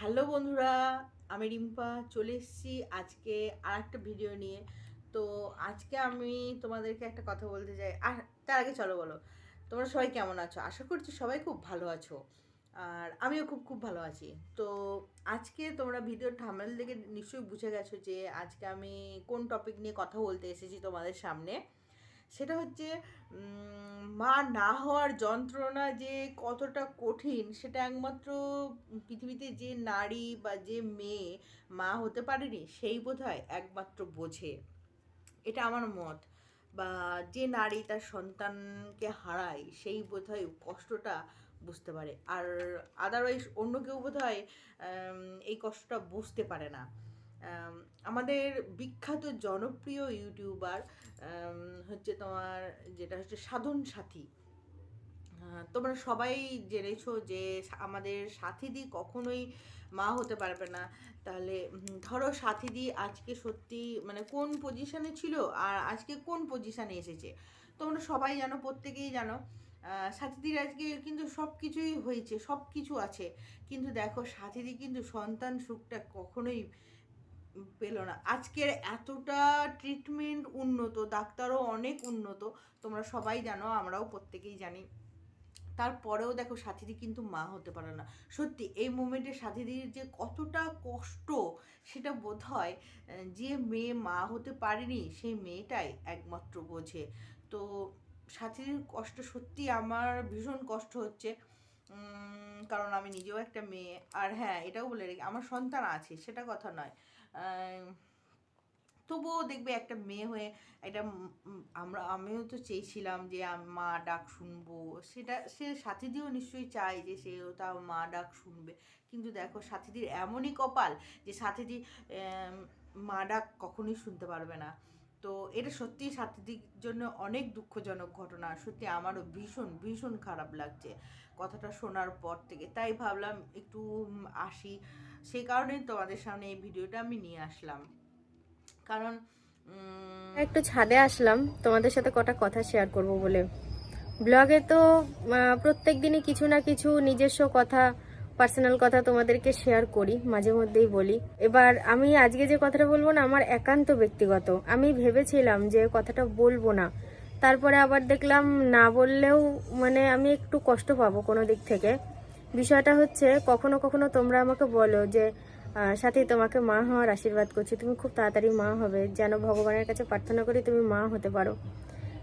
Hello বন্ধুরা, আমি রিম্পা চলে এসেছি আজকে আর একটা ভিডিও নিয়ে। তো আজকে আমি তোমাদেরকে একটা কথা বলতে চাই। আর তার আগে চলো বলো, তোমরা সবাই কেমন আছো? আশা করছি সবাই খুব ভালো আছো। আর আমিও খুব খুব ভালো আছি। তো আজকে তোমরা ভিডিওর থামেল দেখে নিশ্চয়ই বুঝে গেছো যে আজকে আমি কোন টপিক নিয়ে কথা বলতে এসেছি তোমাদের সামনে। সেটা হচ্ছে মা না হওয়ার যন্ত্রণা যে কতটা কঠিন সেটা একমাত্র পৃথিবীতে যে নারী বা যে মেয়ে মা হতে পারেনি সেই বোধহয় একমাত্র বোঝে। এটা আমার মত। বা যে নারী তার সন্তানকে হারায় সেই বোধহয় কষ্টটা বুঝতে পারে। আর আদারওয়াইজ অন্য কেউ বোধহয় আম, এই কষ্টটা বুঝতে পারে না। আমাদের বিখ্যাত জনপ্রিয় ইউটিউবার হচ্ছে তোমার যেটা হচ্ছে সাধন সাথী। তোমরা সবাই জেনেছো যে আমাদের সাথীদি কখনোই মা হতে পারবে না। তাহলে ধরো সাথীদি আজকে সত্যি মানে কোন পজিশনে ছিল আর আজকে কোন পজিশনে এসেছে? তোমরা সবাই জানো, প্রত্যেকেই জানো। সাথীদির আজকে কিন্তু সব কিছুই হয়েছে সব কিছু আছে। কিন্তু দেখো, সাথীদি কিন্তু সন্তান সুখটা কখনোই পেল না। আজকের এতটা ট্রিটমেন্ট উন্নত, ডাক্তারও অনেক উন্নত, তোমরা সবাই জানো, আমরাও প্রত্যেকেই জানি। তারপরেও দেখো সাথীদি কিন্তু মা হতে পারে না। সত্যি, এই মোমেন্টে সাথীদির যে কতটা কষ্ট সেটা বোধ হয় যে মেয়ে মা হতে পারেনি, সেই মেয়েটাই একমাত্র বোঝে। তো সাথীদির কষ্ট সত্যি আমার ভীষণ কষ্ট হচ্ছে। কারণ আমি নিজেও একটা মেয়ে। আর হ্যাঁ এটাও বলে রেখে, আমার সন্তান আছে, সেটা কথা নয়। তবুও দেখবে একটা মেয়ে হয়ে উম আমরা, আমিও তো চেয়েছিলাম যে মা ডাক শুনব। সেটা, সে সাথীদিও নিশ্চয়ই চায় যে সেও তার মা ডাক শুনবে। কিন্তু দেখো সাথীদির এমনই কপাল যে সাথীদি মা ডাক কখনোই শুনতে পারবে না। তো এটা সত্যি সাথীদির জন্য অনেক দুঃখজনক ঘটনা। সত্যি আমারও ভীষণ ভীষণ খারাপ লাগছে। কথাটা শোনার পর থেকে। তাই ভাবলাম একটু আসি। সেই কারণেই তোমাদের সামনে এই ভিডিওটা আমি নিয়ে আসলাম। কারণ একটু ছাদে আসলাম, তোমাদের সাথে কটা কথা শেয়ার করব বলে। ব্লগে তো প্রত্যেক দিনই কিছু না কিছু নিজস্ব কথা পার্সোনাল কথা তোমাদেরকে শেয়ার করি, মাঝে মধ্যেই বলি। এবার আমি আজকে যে কথাটা বলব না, আমার একান্ত ব্যক্তিগত। আমি ভেবেছিলাম যে কথাটা বলব না। তারপরে আবার দেখলাম না বললেও মানে আমি একটু কষ্ট পাবো কোনো দিক থেকে। বিষয়টা হচ্ছে কখনো কখনো তোমরা আমাকে বলো যে সাথী, তোমাকে মা হওয়ার আশীর্বাদ করছি। তুমি খুব তাড়াতাড়ি মা হবে, যেন ভগবানের কাছে প্রার্থনা করি তুমি মা হতে পারো।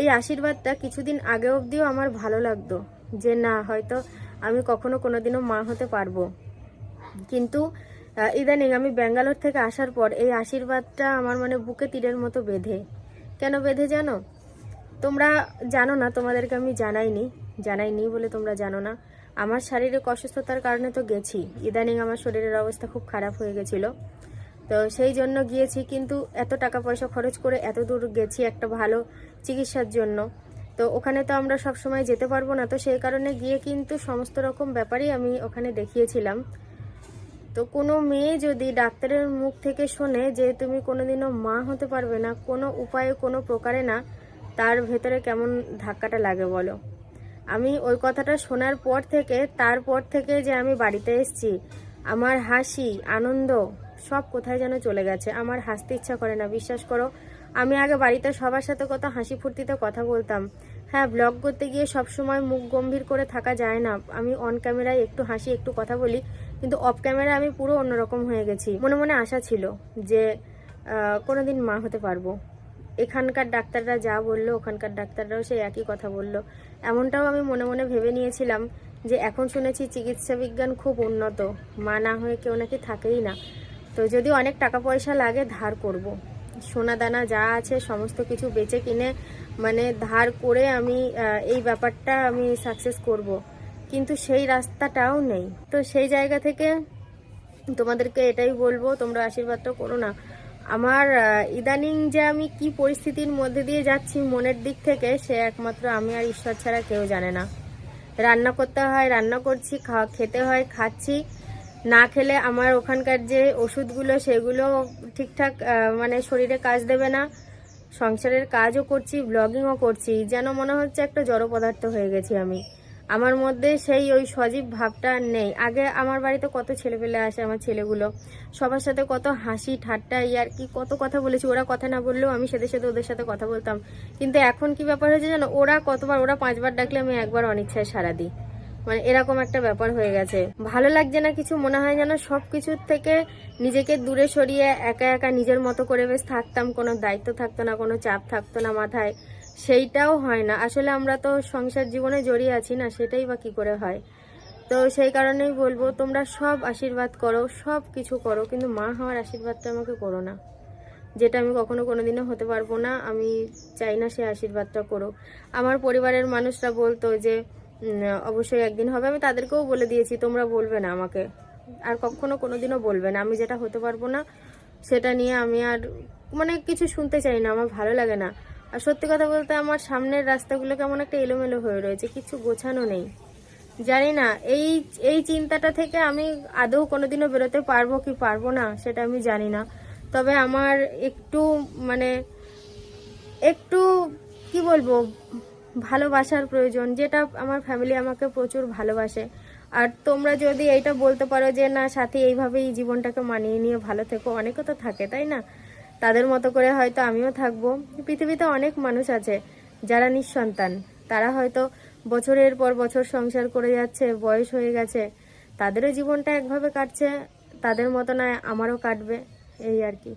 এই আশীর্বাদটা কিছুদিন আগে অবধিও আমার ভালো লাগতো, যে না, হয়তো আমি কখনো কোনোদিনও মা হতে পারব। কিন্তু ইদানিং আমি ব্যাঙ্গালোর থেকে আসার পর এই আশীর্বাদটা আমার মানে বুকে তীরের মতো বেঁধে। কেন বেঁধে জানো? তোমরা জানো না, তোমাদেরকে আমি জানাইনি জানাইনি বলে তোমরা জানো না। আমার শারীরিক অসুস্থতার কারণে তো গেছি। ইদানিং আমার শরীরের অবস্থা খুব খারাপ হয়ে গেছিল। তো সেই জন্য গিয়েছি, কিন্তু এত টাকা পয়সা খরচ করে এত দূর গেছি একটা ভালো চিকিৎসার জন্য। তো ওখানে তো আমরা সব সময় যেতে পারব না, তো সেই কারণে গিয়ে কিন্তু সমস্ত রকম ব্যাপারই আমি ওখানে দেখিয়েছিলাম। তো কোনো মেয়ে যদি ডাক্তারের মুখ থেকে শোনে যে তুমি কোনোদিনও মা হতে পারবে না, কোনো উপায়ে কোনো প্রকারে না, তার ভেতরে কেমন ধাক্কাটা লাগে বলো? আমি ওই কথাটা শোনার পর থেকে, তারপর থেকে যে আমি বাড়িতে এসেছি, আমার হাসি, আনন্দ, সব কোথায় যেন চলে গেছে। আমার হাসতে ইচ্ছা করে না, বিশ্বাস করো। আমি আগে বাড়িতে সবার সাথে কত হাসি ফুর্তিতে কথা বলতাম। হ্যাঁ ব্লগ করতে গিয়ে সব সময় মুখ গম্ভীর করে থাকা যায় না। আমি অন ক্যামেরায় একটু হাসি, একটু কথা বলি, কিন্তু অফ ক্যামেরায় আমি পুরো অন্যরকম হয়ে গেছি। মনে মনে আশা ছিল যে কোনোদিন মা হতে পারব। এখানকার ডাক্তাররা যা বলল, ওখানকার ডাক্তাররাও সেই একই কথা বলল। এমনটাও আমি মনে মনে ভেবে নিয়েছিলাম যে এখন শুনেছি চিকিৎসা বিজ্ঞান খুব উন্নত। মা না হয়ে কেউ নাকি থাকেই না। তো যদি অনেক টাকা পয়সা লাগে, ধার করব। সোনা দানা যা আছে, সমস্ত কিছু বেচে কিনে মানে ধার করে আমি এই ব্যাপারটা আমি সাকসেস করব। কিন্তু সেই রাস্তাটাও নেই। তো সেই জায়গা থেকে তোমাদেরকে এটাই বলব, তোমরা আশীর্বাদটা করো না। আমার ইদানিং যে আমি কি পরিস্থিতির মধ্যে দিয়ে যাচ্ছি মনের দিক থেকে, সে একমাত্র আমি আর ঈশ্বর ছাড়া কেউ জানে না। রান্না করতে হয়, রান্না করছি, খাওয়া, খেতে হয়, খাচ্ছি। না খেলে আমার ওখানকার যে ওষুধগুলো, সেগুলো ঠিকঠাক মানে শরীরে কাজ দেবে না। সংসারের কাজও করছি ব্লগিংও করছি। যেন মনে হচ্ছে একটা জড় পদার্থ হয়ে গেছি আমি। আমার মধ্যে সেই ওই সজীব ভাবটা নেই। আগে আমার বাড়িতে কত ছেলেপেলে আসে আমার ছেলেগুলো। সবার সাথে কত হাসি, ঠাট্টা ইয়ার কি, কত কথা বলেছি। ওরা কথা না বললেও আমি সাথে সাথে ওদের সাথে কথা বলতাম। কিন্তু এখন কি ব্যাপার হয়েছে জানো? ওরা কতবার, ওরা পাঁচবার ডাকলে আমি একবার অনিচ্ছায় সারা দিই। মানে এরকম একটা ব্যাপার হয়ে গেছে। ভালো লাগছে না কিছু, মনে হয় যেন সব কিছুর থেকে নিজেকে দূরে সরিয়ে একা একা নিজের মতো করে বেশ থাকতাম। কোনো দায়িত্ব থাকতো না, কোনো চাপ থাকতো না মাথায়। সেইটাও হয় না। আসলে আমরা তো সংসার জীবনে জড়িয়ে আছি না, সেটাই বা কি করে হয়? তো সেই কারণেই বলব, তোমরা সব আশীর্বাদ করো, সব কিছু করো, কিন্তু মা হওয়ার আশীর্বাদটা আমাকে করো না। যেটা আমি কখনো কোনোদিনও হতে পারব না, আমি চাই না সে আশীর্বাদটা করো আমার পরিবারের মানুষরা বলতো যে অবশ্যই একদিন হবে, আমি তাদেরকেও বলে দিয়েছি, তোমরা বলবে না আমাকে। আর কখনো কোনোদিনও বলবে না, আমি যেটা হতে পারব না, সেটা নিয়ে আমি আর মানে কিছু শুনতে চাই না, আমার ভালো লাগে না। আর সত্যি কথা বলতে আমার সামনের রাস্তাগুলো কেমন একটা এলোমেলো হয়ে রয়েছে, কিছু গোছানো নেই। জানি না, এই এই চিন্তাটা থেকে আমি আদৌ কোনোদিনও বেরোতে পারব কি পারব না, সেটা আমি জানি না। তবে আমার একটু মানে একটু, কি বলব, ভালোবাসার প্রয়োজন, যেটা আমার ফ্যামিলি আমাকে প্রচুর ভালোবাসে। আর তোমরা যদি এইটা বলতে পারো যে, না, সাথে, এইভাবেই জীবনটাকে মানিয়ে নিয়ে ভালো থেকো, অনেকে তো থাকে, তাই না? তাদের মতো করে হয়তো আমিও থাকব। পৃথিবীতে অনেক মানুষ আছে যারা নিঃসন্তান। তারা হয়তো বছরের পর বছর সংসার করে যাচ্ছে, বয়স হয়ে গেছে। তাদেরও জীবনটা একভাবে কাটছে, তাদের মতো নয়, আমারও কাটবে, এই আর কি।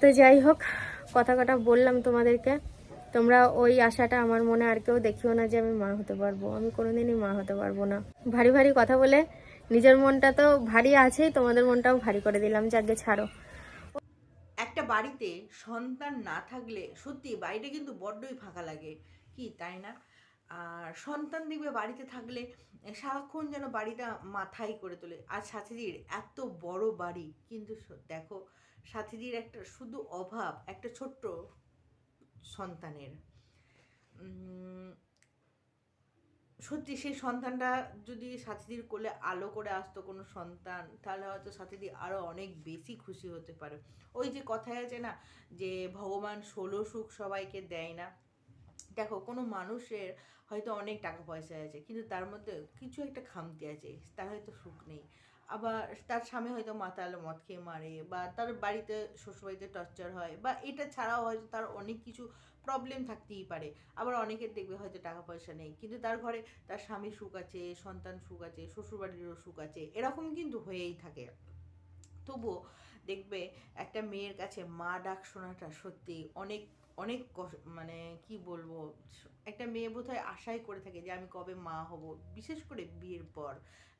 তো যাই হোক কথা কথা বললাম তোমাদেরকে। তোমরা ওই আশাটা আমার মনে আর কেউ দেখিও না যে আমি মা হতে পারব। আমি কোনোদিনই মা হতে পারব না। ভারী ভারী কথা বলে নিজের মনটা তো ভারী আছেই, তোমাদের মনটাও ভারী করে দিলাম। যাকে ছাড়ো। বাড়িতে সন্তান না থাকলে সত্যি বাড়িটা কিন্তু বড্ডই ফাঁকা লাগে। কি, তাই না? আর সন্তান দেখবে বাড়িতে থাকলে সারাক্ষণ যেন বাড়িটা মাথায় করে তোলে। আর সাথীদির এত বড় বাড়ি, কিন্তু দেখো সাথীদির একটা শুধু অভাব, একটা ছোট্ট সন্তানের। সত্যি সেই সন্তানটা যদি সাথীদির কোলে আলো করে আসতো কোনো সন্তান, তাহলে হয়তো সাথীদি আরও অনেক বেশি খুশি হতে পারে। ওই যে কথায় আছে না যে ভগবান ষোলো সুখ সবাইকে দেয় না। দেখো, কোনো মানুষের হয়তো অনেক টাকা পয়সা আছে, কিন্তু তার মধ্যে কিছু একটা খামতি আছে, তার হয়তো সুখ নেই। আবার তার স্বামী হয়তো মাতাল মদ খেয়ে মারে, বা তার বাড়িতে শ্বশুরবাড়িতে টর্চার হয়, বা এটা ছাড়াও হয়তো তার অনেক কিছু প্রবলেম থাকতেই পারে। আবার অনেকের দেখবে হয়তো টাকা পয়সা নেই, কিন্তু তার ঘরে তার স্বামীর সুখ আছে, সন্তান সুখ আছে, শ্বশুরবাড়িরও সুখ আছে, এরকম কিন্তু হয়েই থাকে। তবুও দেখবে একটা মেয়ের কাছে মা ডাক শোনাটা সত্যি অনেক অনেক মানে কি বলব, একটা মেয়ে বোধহয় আশাই করে থাকে যে আমি কবে মা হব, বিশেষ করে বিয়ের পর।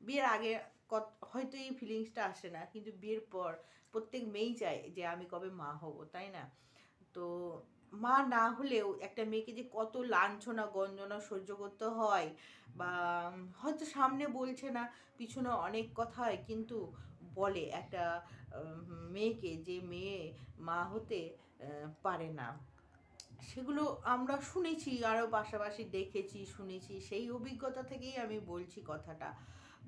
বিয়ের আগে কত, হয়তো এই ফিলিংসটা আসে না, কিন্তু বিয়ের পর প্রত্যেক মেয়েই চায় যে আমি কবে মা হব, তাই না? তো মা না হলেও একটা মেয়েকে যে কত লাঞ্ছনা, গঞ্জনা সহ্য করতে হয় বা হয়তো সামনে বলছে না, পিছনে অনেক কথা হয়, কিন্তু বলে একটা মেয়েকে যে মেয়ে মা হতে পারে না। সেগুলো আমরা শুনেছি আরও পাশাপাশি দেখেছি, শুনেছি, সেই অভিজ্ঞতা থেকেই আমি বলছি কথাটা।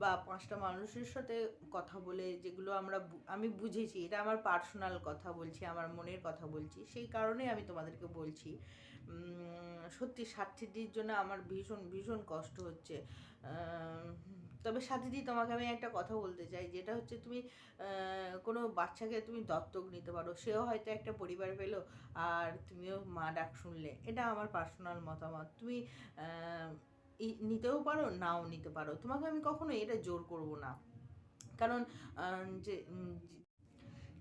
বা পাঁচটা মানুষের সাথে কথা বলে, যেগুলো আমরা আমি বুঝেছি, এটা আমার পার্সোনাল কথা বলছি, আমার মনের কথা বলছি, সেই কারণে আমি তোমাদেরকে বলছি। সত্যি সাথীদির জন্য আমার ভীষণ ভীষণ কষ্ট হচ্ছে। তবে সাথীদি তোমাকে আমি একটা কথা বলতে চাই, যেটা হচ্ছে তুমি কোনো বাচ্চাকে তুমি দত্তক নিতে পারো, সেও হয়তো একটা পরিবার পেল, আর তুমিও মা ডাক শুনলে, এটা আমার পার্সোনাল মতামত। তুমি নিতেও পারো, নাও নিতে পারো। তোমাকে আমি কখনো এটা জোর করব না। কারণ যে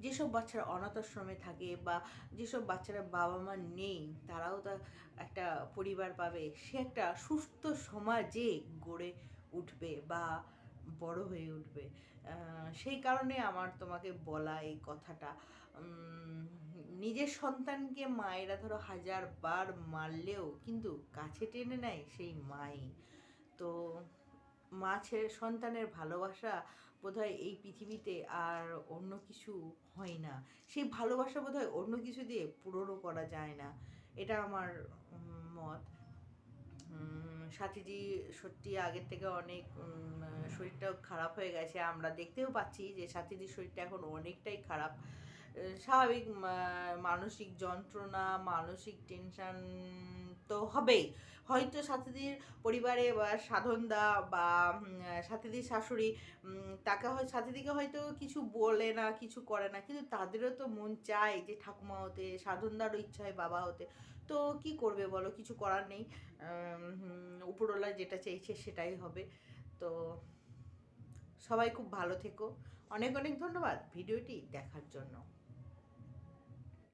যেসব বাচ্চারা অনাথ আশ্রমে থাকে বা যেসব বাচ্চারা বাবা মা নেই, তারাও তা একটা পরিবার পাবে। সে একটা সুস্থ সমাজে গড়ে উঠবে বা বড় হয়ে উঠবে। সেই কারণে আমার তোমাকে বলা এই কথাটা। নিজের সন্তানকে মায়েরা ধরো হাজার বার মারলেও কিন্তু কাছে টেনে নেয় সেই মাই। তো মা ছেলে সন্তানের ভালোবাসা বোধহয় এই পৃথিবীতে আর অন্য কিছু হয় না। সেই ভালোবাসা বোধহয় অন্য কিছু দিয়ে পূরণও করা যায় না। এটা আমার মত। সাথীজি সত্যি আগের থেকে অনেক উম, শরীরটাও খারাপ হয়ে গেছে। আমরা দেখতেও পাচ্ছি যে সাথীজির শরীরটা এখন অনেকটাই খারাপ। স্বাভাবিক মানসিক যন্ত্রণা মানসিক টেনশন তো হবেই। হয়তো সাথীদির পরিবারে বা সাধনদা বা সাথীদির শাশুড়ি তাকে হয়, সাথীদিকে হয়তো কিছু বলে না, কিছু করে না, কিন্তু তাদেরও তো মন চায় যে ঠাকুমা হতে, সাধনদারও ইচ্ছা হয় বাবা হতে। তো কি করবে বলো? কিছু করার নেই। উপরওয়ালা যেটা চাইছে সেটাই হবে। তো সবাই খুব ভালো থেকো। অনেক অনেক ধন্যবাদ। ভিডিওটি দেখার জন্য।